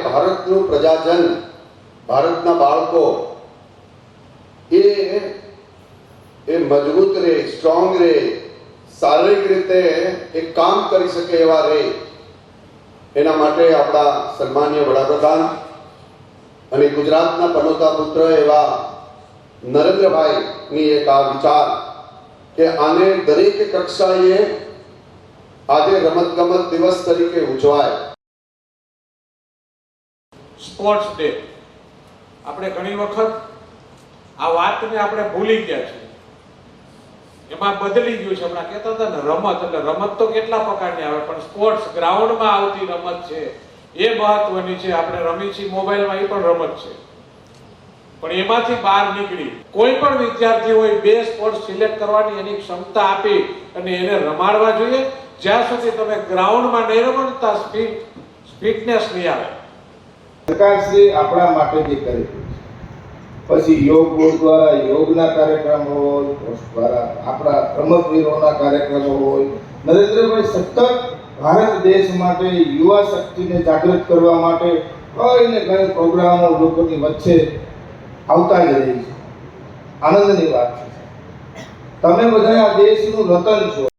ભારતનું પ્રજાજન, ભારતના બાળકો, એ એ મજબૂત રહે સ્ટ્રોંગ રહે શારીરિક રીતે એ કામ કરી શકે એવા રહે એના માટે આપણા સન્માનીય વડાપ્રધાન અને ગુજરાતના પનોતા પુત્ર એવા નરેન્દ્રભાઈની એક આ વિચાર કે આને દરેક કક્ષાએ આજે રમતગમત દિવસ તરીકે ઉજવાય. Sports day. આપણે ઘણી વખત આ વાતને આપણે ભૂલી ગયા છીએ. એમાં બદલી ગયું છે. હમણાં કહેતા હતા ને, રમત, એટલે રમત તો કેટલા પ્રકારની આવે, પણ સ્પોર્ટ્સ ગ્રાઉન્ડમાં આવતી રમત છે. એ મહત્વની છે. આપણે રમી છીએ, મોબાઈલમાં એ પણ રમત છે. પણ એમાંથી બહાર નીકળી. કોઈ પણ વિદ્યાર્થી હોય, બે સ્પોર્ટ્સ સિલેક્ટ કરવાની એની ક્ષમતા આપી અને એને રમાડવા જોઈએ. જ્યાં સુધી તમે ગ્રાઉન્ડમાં નહીં રમતા સ્પીડ ફિટનેસ નહીં આવે. સરકારશ્રી આપણા માટે જે કરે પછી યોગ બોર્ડ દ્વારા યોગના કાર્યક્રમો હોય દ્વારા આપણા રમતવીરોના કાર્યક્રમો હોય. નરેન્દ્રભાઈ સતત ભારત દેશ માટે યુવા શક્તિને જાગૃત કરવા માટે કઈ ને કઈ પ્રોગ્રામો લોકોની વચ્ચે આવતા જ રહે છે. આનંદની વાત છે. તમે બધા આ દેશનું રતન છો.